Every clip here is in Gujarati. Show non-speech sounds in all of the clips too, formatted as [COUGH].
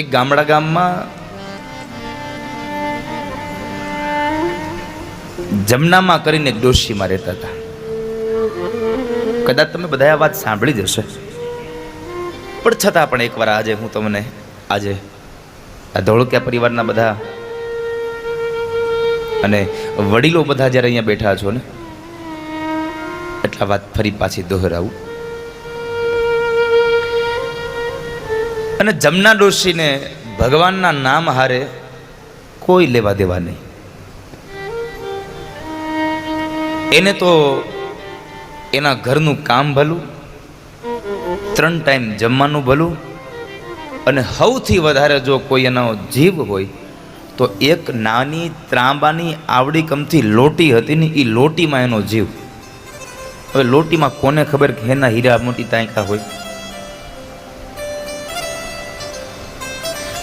એક ગામડા ગામમાં જમનામાં કરીને એક ડોશીમાં રહેતા હતા. કદાચ તમે બધા આ વાત સાંભળી હશે. પણ છતાં પણ એકવાર આજે હું તમને આજે આ ધોળકિયા પરિવારના બધા અને વડીલો બધા જ્યારે અહીંયા બેઠા છો ને, એટલા વાત ફરી પાછી દોહરાવું. અને જમના ડોશીને ભગવાનના નામ હારે કોઈ લેવા દેવા નહીં. એને તો એના ઘરનું કામ ભલું, ત્રણ ટાઈમ જમવાનું ભલું, અને સૌથી વધારે જો કોઈ એનો જીવ હોય, તો એક નાની ત્રાંબાની આવડી કમથી લોટી હતી ને એ લોટીમાં એનો જીવ. હવે લોટીમાં કોને ખબર કે એના હીરા મોટી તાંકા હોય?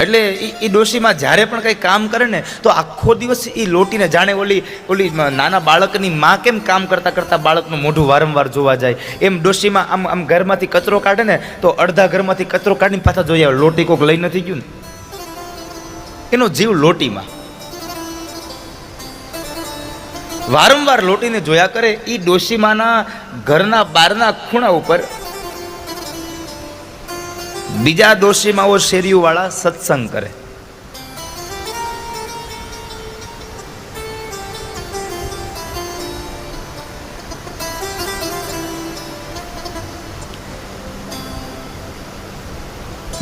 એટલે એ ડોશીમાં જ્યારે પણ કંઈ કામ કરે ને, તો આખો દિવસ એ લોટીને જાણે ઓલી ઓલી નાના બાળકની માં કેમ કામ કરતાં કરતાં બાળકનું મોઢું વારંવાર જોવા જાય? એમ ડોશીમાં આમ આમ ઘરમાંથી કચરો કાઢે ને, તો અડધા ઘરમાંથી કચરો કાઢીને પાછા જોઈ આવે લોટી કોક લઈ નથી ગયું ને. એનો જીવ લોટીમાં. વારંવાર લોટીને જોયા કરે એ ડોશીમાના ઘરના બારના ખૂણા ઉપર બીજા દોષીમાઓ શેરીઓવાળા સત્સંગ કરે.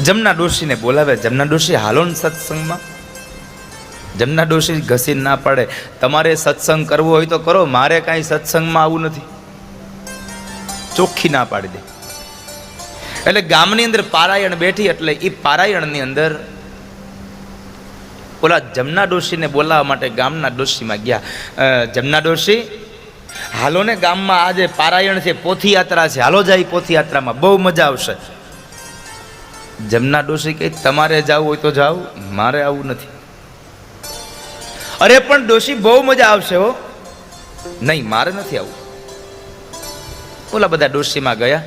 જમના ડોશીને બોલાવે, જમના ડોશી હાલો ને સત્સંગમાં. જમના ડોશી ઘસીને ના પડે. તમારે સત્સંગ કરવો હોય તો કરો, મારે કાંઈ સત્સંગમાં આવું નથી. ચોખ્ખી ના પાડી દે. એટલે ગામની અંદર પારાયણ બેઠી એટલે એ પારાયણની અંદર ઓલા જમના ડોશીને બોલાવવા માટે ગામના ડોશીમાં ગયા. જમના ડોશી, હાલો ને ગામમાં આજે પારાયણ છે, પોથીયાત્રા છે. હાલો જાય પોથીયાત્રામાં. બહુ મજા આવશે. જમના ડોશી કહે, તમારે જવું હોય તો જાઓ, મારે આવું નથી. અરે, પણ ડોશી, બહુ મજા આવશે હો. નહીં, મારે નથી આવું. ઓલા બધા ડોશીમાં ગયા.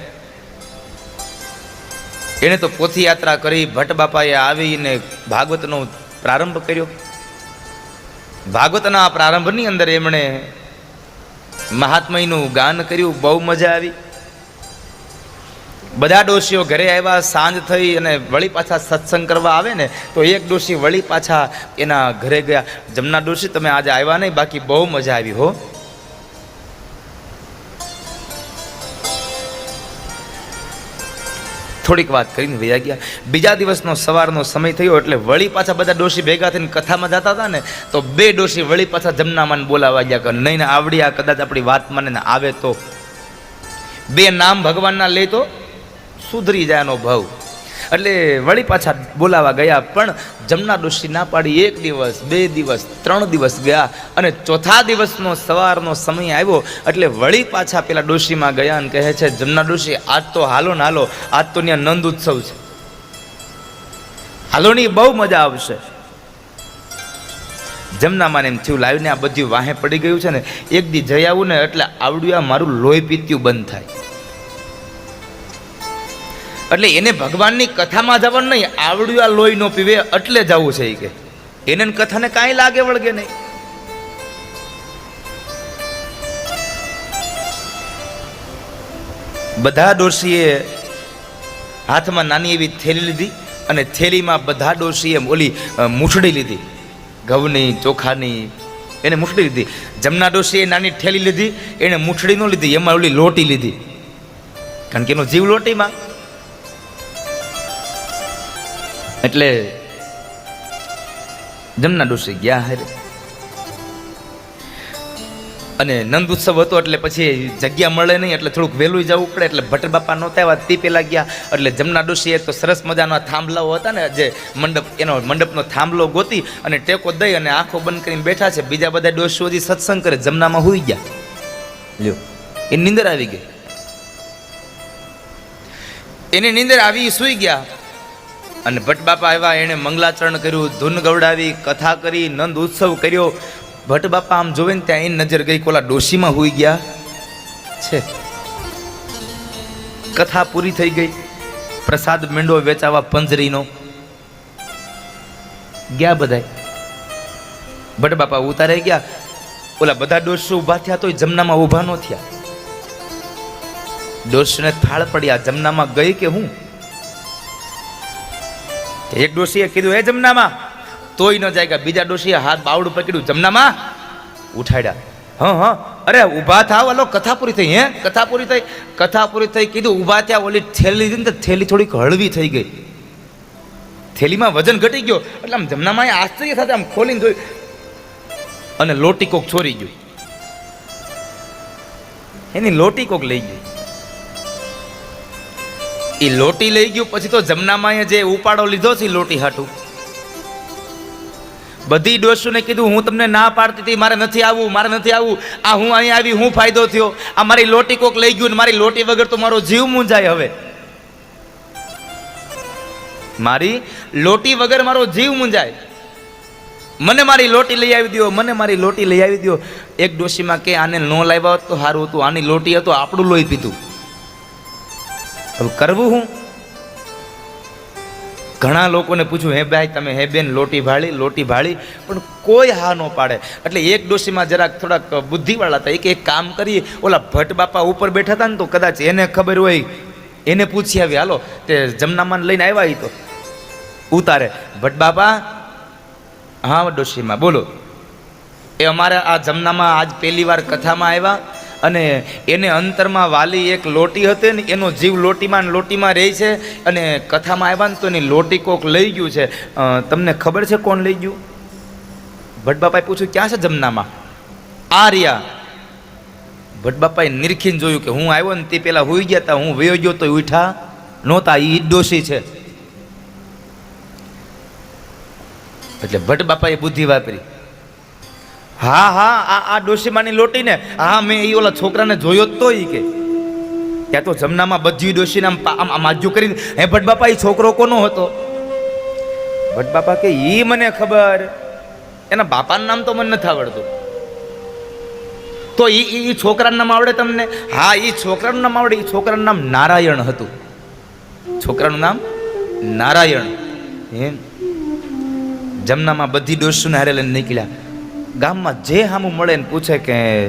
એણે તો પોથી યાત્રા કરી ભટ્ટ બાપાએ આવીને ભાગવતનો પ્રારંભ કર્યો. ભાગવતના પ્રારંભની અંદર એમણે મહાત્મયનું ગાન કર્યું, બહુ મજા આવી. બધા ડોશીઓ ઘરે આવ્યા, સાંજ થઈ અને વળી પાછા સત્સંગ કરવા આવે ને, તો એક ડોશી વળી પાછા એના ઘરે ગયા. જમના ડોશી, તમે આજે આવ્યા નહીં, બાકી બહુ મજા આવી હો. થોડીક વાત કરીને વૈયા ગયા. બીજા દિવસનો સવારનો સમય થયો એટલે વળી પાછા બધા ડોશી ભેગા થઈને કથામાં જતા હતા ને, તો બે ડોશી વળી પાછા જમનામાને બોલાવા ગયા કે નહીં ને આવડી આ કદાચ આપણી વાત મને આવે તો. બે નામ ભગવાનના લે તો સુધરી જાય એનો ભાવ. એટલે વળી પાછા બોલાવા ગયા, પણ જમના ડોશી ના પાડી એક દિવસ, બે દિવસ, ત્રણ દિવસ ગયા અને ચોથા દિવસનો સવારનો સમય આવ્યો. એટલે વળી પાછા પેલા ડોશીમાં ગયા અને કહે છે, જમના ડોશી, આજ તો હાલો ને હાલો, આજ તો ત્યાં નંદ ઉત્સવ છે. હાલોની બહુ મજા આવશે. જમનામાં એમ થયું, લાવીને આ બધી વાહે પડી ગયું છે ને, એક દી જઈ આવું ને એટલે આવડ્યું મારું લોહી પીત્યું બંધ થાય. એટલે એને ભગવાનની કથામાં જવાનું નહીં, આવડ્યું આ લોહી નો પીવે એટલે જવું છે કે. એને કથાને કાંઈ લાગે વળગે નહીં. બધા ડોશીએ હાથમાં નાની એવી થેલી લીધી અને થેલીમાં બધા ડોશીએ ઓલી મૂછડી લીધી. ઘઉંની, ચોખાની, એને મૂઠડી લીધી. જમના ડોશીએ નાની ઠેલી લીધી, એને મૂઠડી ન લીધી, એમાં ઓલી લોટી લીધી. કારણ કે એનો જીવ લોટીમાં. એટલે જમના ડોસી ગયા હારે અને નંદ ઉત્સવ હતો એટલે પછી જગ્યા મળે નહીં, એટલે થોડુંક વહેલું જવું પડે, એટલે ભટ્ટ બાપા નહોતા આવ્યા, તે પહેલાં ગયા. એટલે જમના ડોશીએ તો સરસ મજાના થાંભલાઓ હતા ને, જે મંડપ, એનો મંડપનો થાંભલો ગોતી અને ટેકો દઈ અને આંખો બંધ કરીને બેઠા છે. બીજા બધા ડોશીઓ હજી સત્સંગ કરે, જમનામાં હોઈ ગયા. લ્યો એ નીંદર આવી ગઈ. એની નીંદર આવી સુઈ સૂઈ ગયા. અને ભટ્ટ બાપા આવ્યા, એણે મંગલાચરણ કર્યું, ધૂન ગવડાવી, કથા કરી, નંદ ઉત્સવ કર્યો. ભટ્ટ બાપા આમ જોવે ને ત્યાં એની નજર ગઈ કોલા ડોશીમાં હોઈ ગયા. છે. કથા પૂરી થઈ ગઈ. પ્રસાદ મેંડો વેચાવા પંજરીનો. ગયા બધાય. ભટ્ટ બાપા ઉતારે ગયા. ઓલા બધા ડોસો ઊભા થયા તોય જમનામાં ઊભા ન થયા. ડોશને થાળ પડ્યા જમનામાં ગઈ કે હું? એક ડોશીએ કીધું, હે જમનામાં? તોય ન જાય બીજા ડોશીએ હાથ બાવડું પકડ્યું, જમનામાં? ઉઠાડ્યા. હા હા. અરે, ઊભા થાવ અલો કથા પૂરી થઈ, હે? કથા પૂરી થઈ. કથા પૂરી થઈ કીધું, ઊભા થયા, ઓલી થેલી લીધી ને થેલી થોડીક હળવી થઈ ગઈ. થેલીમાં વજન ઘટી ગયો, એટલે આમ જમનામાં આશ્ચર્ય સાથે આમ ખોલીને જોયું. અને લોટી કોક છોરી ગયું. એની લોટી કોક લઈ ગઈ. એ લોટી લઈ ગયું, પછી તો જમનામાં જે ઉપાડો લીધો છે લોટી હાટું. બધી ડોસુને કીધું, હું તમને ના પાડતી હતી, મારે નથી આવવું, મારે નથી આવવું. આ હું અહીં આવી, હું ફાયદો થયો. આ મારી લોટી કોક લઈ ગયું ને મારી લોટી વગર તો મારો જીવ મૂંઝાય હવે. મારી લોટી વગર મારો જીવ મૂંઝાય. મને મારી લોટી લઈ આવી દો મને મારી લોટી લઈ આવી દો એક ડોશીમાં કે, આને ન લાવ્યા હોત તો સારું હતું. આની લોટી હતું, આપણું લોહી પીધું. હવે કરવું હું? ઘણા લોકોને પૂછ્યું હે ભાઈ, તમે હે બેન, લોટી ભાળી લોટી ભાળી. પણ કોઈ હા ન પાડે. એટલે એક ડોશીમાં જરાક થોડાક બુદ્ધિવાળા હતા. એક એક કામ કરીએ. ઓલા ભટ્ટ બાપા ઉપર બેઠા હતા ને તો કદાચ એને ખબર હોય, એને પૂછી આવી, હાલો, તે જમનામાન લઈને આવ્યા એ તો. ઉતારે. ભટ્ટ બાપા, હા ડોશીમાં, બોલો. એ અમારા આ જમનામાં આજ પહેલી વાર કથામાં આવ્યા. અને એને અંતરમાં વાલી એક લોટી હતી ને એનો જીવ લોટીમાં લોટીમાં રહે છે અને કથામાં આવ્યા ને તો એની લોટી કોક લઈ ગયું છે. તમને ખબર છે કોણ લઈ ગયું? ભટબાપાએ પૂછ્યું, ક્યાં છે જમનામાં? આ રહ્યા. ભટ્ટ બાપાએ નિરખીને જોયું કે હું આવ્યો ને તે પેલા હોઈ ગયા હતા હું વયો ગયો તો ઉઠા નહોતા એ ડોશી છે. એટલે ભટ્ટ બાપાએ બુદ્ધિ વાપરી. હા હા, આ આ ડોશીમાની લોટીને. હા, મેં એ ઓલા છોકરાને જોયો જ તો ઈ કે. ત્યાં તો જમનામાં બધી ડોશીને આમ આમ આજ્યું કરીને. હે ભટ બાપા એ છોકરો કોનો હતો? ભટ બાપા કે એ મને ખબર. એના બાપાનું નામ તો મને નથી આવડતું. તો એ એ છોકરાનું નામ આવડે તમને? હા એ છોકરાનું નામ આવડે. એ છોકરાનું નામ નારાયણ હતું. છોકરાનું નામ નારાયણ. એમ. જમનામાં બધી ડોશીને હારે લઈને નીકળ્યા. ગામમાં જે સામું મળે ને પૂછે કે,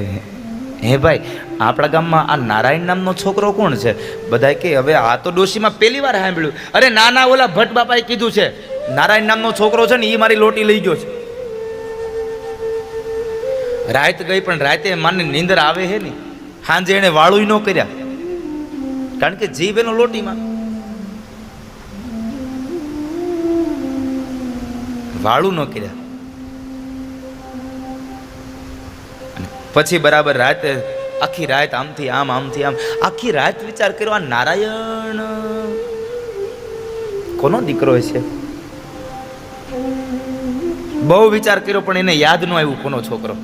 હે ભાઈ, આપણા ગામમાં આ નારાયણ નામનો છોકરો કોણ છે? બધાય કે, હવે આ તો ડોશીમાં પહેલી વાર સાંભળ્યું. અરે, ના ના, ઓલા ભટ્ટ બાપાએ કીધું છે, નારાયણ નામનો છોકરો છે ને એ મારી લોટી લઈ ગયો છે. રાત ગઈ પણ રાતે માને નીંદર આવે છે ને. સાંજે એને વાળું ન કર્યા. કારણ કે જીવ એનો લોટીમાં. વાળું ન કર્યા. પછી બરાબર રાતે આખી રાત આમથી આમ આમથી આમ, આખી રાત વિચાર કર્યો, આ નારાયણ, કોનો દીકરો છે બહુ વિચાર કર્યો, પણ એને યાદ ન આવ્યું કોનો છોકરો.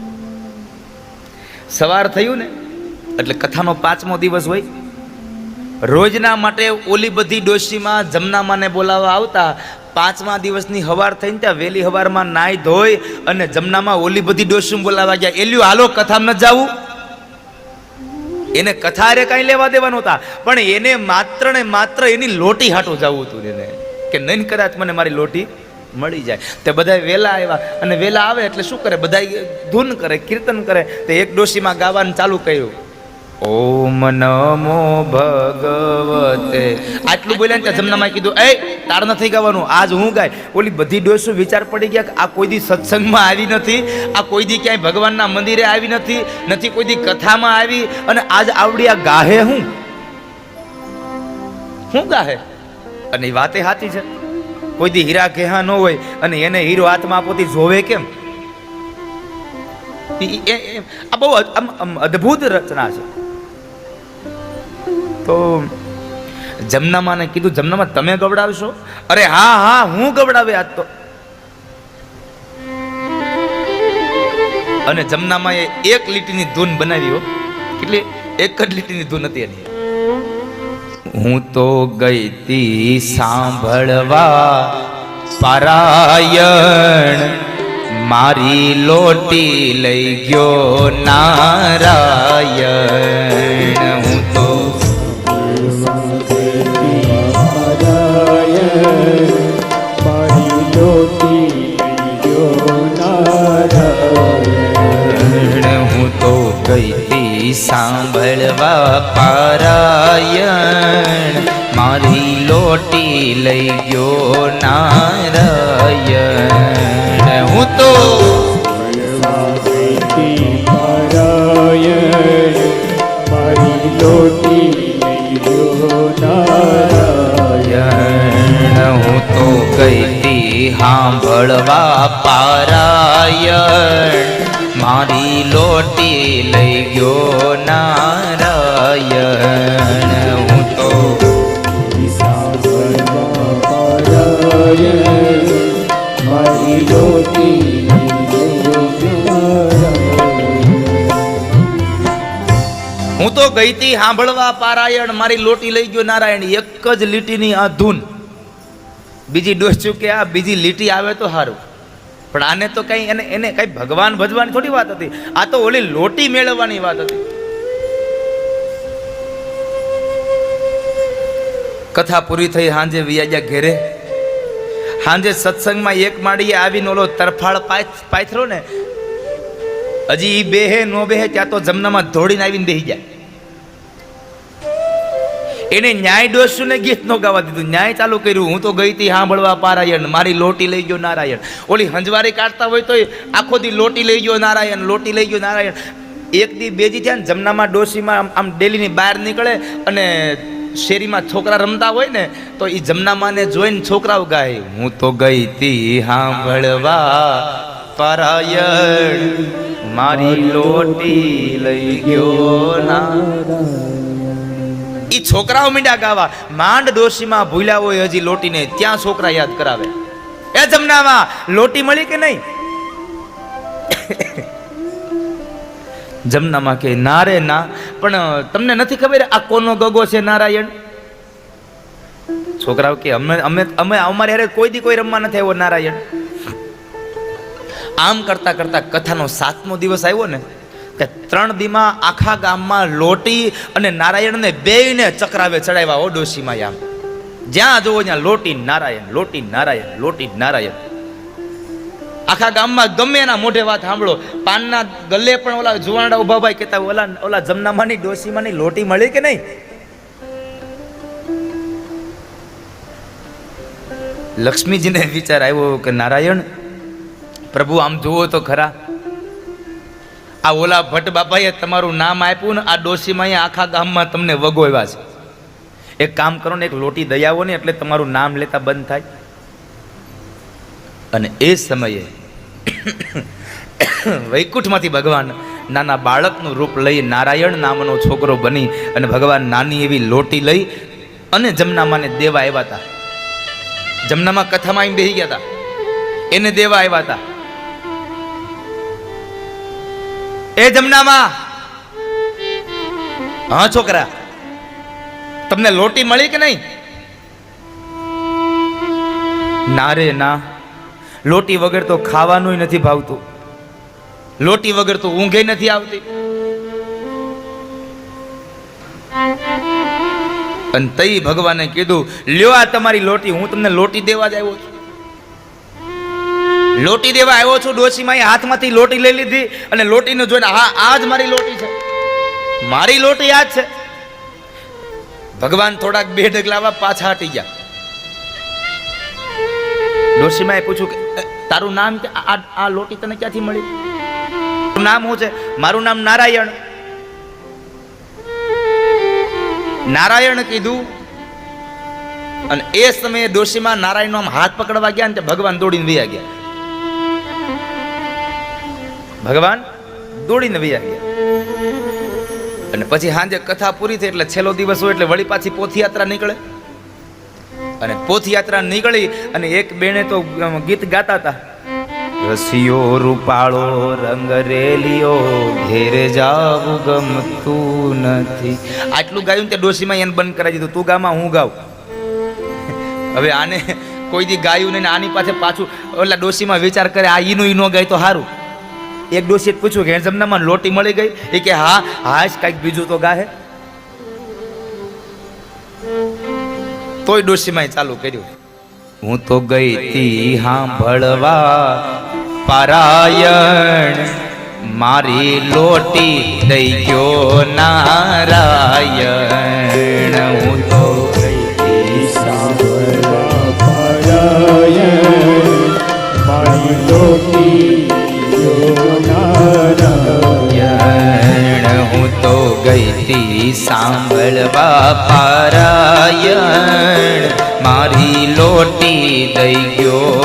સવાર થયું ને, એટલે કથાનો પાંચમો દિવસ હોય. રોજના માટે ઓલી બધી ડોશીમાં જમનામાને બોલાવવા આવતા પાંચમા દિવસની હવાર થઈને ત્યાં વહેલી હવારમાં નાહી ધોઈ અને જમનામાં ઓલી બધી ડોશીમાં બોલાવા ગયા. એલ્યું, હાલો, કથામાં ન જાવું? એને કથા રે કાંઈ લેવા દેવાનું હતા પણ એને માત્ર ને માત્ર એની લોટી હાટું જવું હતું એને. કે નહીં કદાચ મને મારી લોટી મળી જાય. તે બધા વેલા આવ્યા અને વેલા આવે એટલે શું કરે? બધા ધૂન કરે, કીર્તન કરે. તે એક ડોશીમાં ગાવાનું ચાલુ કર્યું. ઓમ નમો ભગવતે. આટલું બોલ્યા ને ત્યાં જમનામાં કીધું એ તાર નથી ગાવાનું, આજ હું ગાય. ઓલી બધી ડોસો વિચાર પડી ગયા આ કોઈ દી સત્સંગમાં આવી નથી, આ કોઈ દી ક્યાંય ભગવાનના મંદિરે આવી નથી નથી કોઈ દી કથામાં આવી, અને આજ આવડી આ ગાહે હું? શું ગાહે? અને એ વાતે સાચી છે. કોઈ દી હીરા ઘેહા ન હોય, અને એને હીરો હાથમાં આપોથી જોવે કેમ? આ બહુ અદ્ભુત રચના છે. તો જમનામાને કીધું, જમનામાં તમે ગવડાવશો? અરે હા હા, હું ગવડાવે આજ તો. અને જમનામાં એ એક લીટીની ધૂન બનાવી હો. કેટલી? એક જ લીટીની ધૂન હતી એની. હું તો ગઈ તી સાંભળવા પારાયણ. મારી લોટી લઈ ગયો નારાયણ. ગઈતી સાંભળવા પારાયણ. મારી લોટી લઈ ગયો નારાયણ. હું તો સાંભળવા પારાયણ. મારી લોટી લઈ ગયો નારાયણ. હું તો હું તો ગઈતી સાંભળવા પારાયણ મારી લોટી લઈ ગયો નારાયણ. એક જ લીટીની આ ધૂન. બીજી ડોસ ચૂક્યા બીજી લીટી આવે તો સારું પણ આને તો કઈ એને એને કઈ ભગવાન ભજવાની થોડી વાત હતી. આ તો ઓલી લોટી મેળવવાની વાત હતી. કથા પૂરી થઈ સાંજે વિયાજા ઘેરે. સાંજે સત્સંગમાં એક માળીએ આવીને ઓલો તરફાળ પાથ પાથરો ને હજી બે બેહે, નો બેહે, ત્યાં તો જમનામાં ધોડીને આવીને બેહી જાય એને ન્યાય ડોસુને ગીત નો ગાવા દીધું. ન્યાય ચાલુ કર્યું. હું તો ગઈ હતી સાંભળવા પારાયણ. મારી લોટી લઈ ગયો નારાયણ. ઓલી હંજવારી કાઢતા હોય તો આખો દી લોટી લઈ ગયો નારાયણ, લોટી લઈ ગયો નારાયણ. એક દી બેજી થયા ને જમનામાં ડોસીમાં આમ ડેલીની બહાર નીકળે અને શેરીમાં છોકરા રમતા હોય ને, તો એ જમનામાને જોઈને છોકરાઓ ગાય, હું તો ગઈ તી સાંભળવા પરાયણ. મારી લોટી લઈ ગયો ના ઈ છોકરાઓ મીંડા ગાવા, માંડ ડોશીમાં ભૂલ્યા હોય હજી લોટીને, ત્યાં છોકરા યાદ કરાવે. એ જમનામાં, લોટી મળી કે નહીં? [COUGHS] જમનામાં કે, ના રે, ના, પણ તમને નથી ખબર આ કોનો ગગો છે નારાયણ? છોકરાઓ કે, અમે અમે અમે, અમારે હારે કોઈ દી કોઈ રમવા નથી આવ્યો નારાયણ. આમ કરતા કરતા કથાનો સાતમો દિવસ આવ્યો ને તે ત્રણ દીમાં આખા ગામમાં લોટી અને નારાયણને બેયને ચક્રાવે ચડાવ્યા હો ડોશીમાં આમ જ્યાં જોવો ત્યાં લોટી નારાયણ લોટી નારાયણ લોટી નારાયણ. આખા ગામમાં ગમે એના મોઢે વાત સાંભળો. પાનના ગલ્લે પણ ઓલા જુવાનડા ઊભા ભાઈ કહેતા ઓલા ઓલા જમનામાંની ડોશીમાંની લોટી મળી કે નહીં? લક્ષ્મીજીને વિચાર આવ્યો કે નારાયણ, પ્રભુ, આમ જુઓ તો ખરા આ ઓલા ભટ્ટ બાપાએ તમારું નામ આપ્યું ને આ ડોશીમાં અહીંયા આખા ગામમાં તમને વગોવ્યા છે. એક કામ કરો ને, એક લોટી દઈ ને, એટલે તમારું નામ લેતા બંધ થાય. અને એ સમયે [COUGHS] વૈકુંઠમાંથી ભગવાન નાના બાળકનું રૂપ લઈ નારાયણ નામનો છોકરો બની અને ભગવાન નાની એવી લોટી લઈ અને જમનામાને દેવા આવ્યા હતા. જમનામાં કથામાં બેસી ગયા હતા. એને દેવા આવ્યા હતા. એ જમનામાં. હા, છોકરા. તમને લોટી મળી કે નહીં? ના રે, ના. લોટી વગર તો ખાવાનું નથી ભાવતું. લોટી વગર તો ઊંઘે નથી આવતી. અને તઈ ભગવાને કીધું, લ્યો આ તમારી લોટી, હું તમને લોટી દેવા જ આવ્યો છું. લોટી દેવા આવ્યો છું ડોશીમાં હાથમાંથી લોટી લઈ લીધી અને લોટીને જોઈને, હા આ જ મારી લોટી છે. મારી લોટી આ જ છે. ભગવાન થોડાક બે ડગલાવા પાછા હટી ગયા. ડોશીમાએ પૂછ્યું કે તારું નામ કે, આ, આ- લોટી તને ક્યાંથી મળી? તારું નામ શું છે? મારું નામ નારાયણ. નારાયણ કીધું, અને એ સમયે ડોશીમાં નારાયણનો આમ હાથ પકડવા ગયા ને ભગવાન દોડીને વૈયા ગયા. ભગવાન દોડીને વૈયા ગયા અને પછી સાંજે કથા પૂરી થઈ એટલે છેલ્લો દિવસ હોય એટલે વળી પાછી પોથયાત્રા નીકળે. અને પોથયાત્રા નીકળી અને એક બેને તો ગીત ગાતા હતા. રસિયો રૂપાળો, રંગ રેલિયો ઘેરે જાવું ગમતું નથી. આટલું ગાયું તે ડોશીમાં એને બંધ કરાવી દીધું. તું ગામાં હું ગાઉં. હવે આને કોઈ દી ગાયું નહીં આની પાસે પાછું ઓલા ડોશીમાં વિચાર કરે, આ ઈનું ઈ ન ગાય તો સારું એક ડોશીએ પૂછ્યું કે જમનામાં લોટી મળી ગઈ? એ કે, હા હા, જ કાંઈક બીજું તો ગાહે. તોય ડોશીમાં ચાલુ કર્યું. હું તો ગઈ તી સાંભળવા પારાયણ. મારી લોટી દઈ ગયો નારાયણ. હું તો ગઈ સાંભળવા પારાયણ. મારી લોટી સાંભળવા પારાયણ. મારી લોટી દઈ ગયો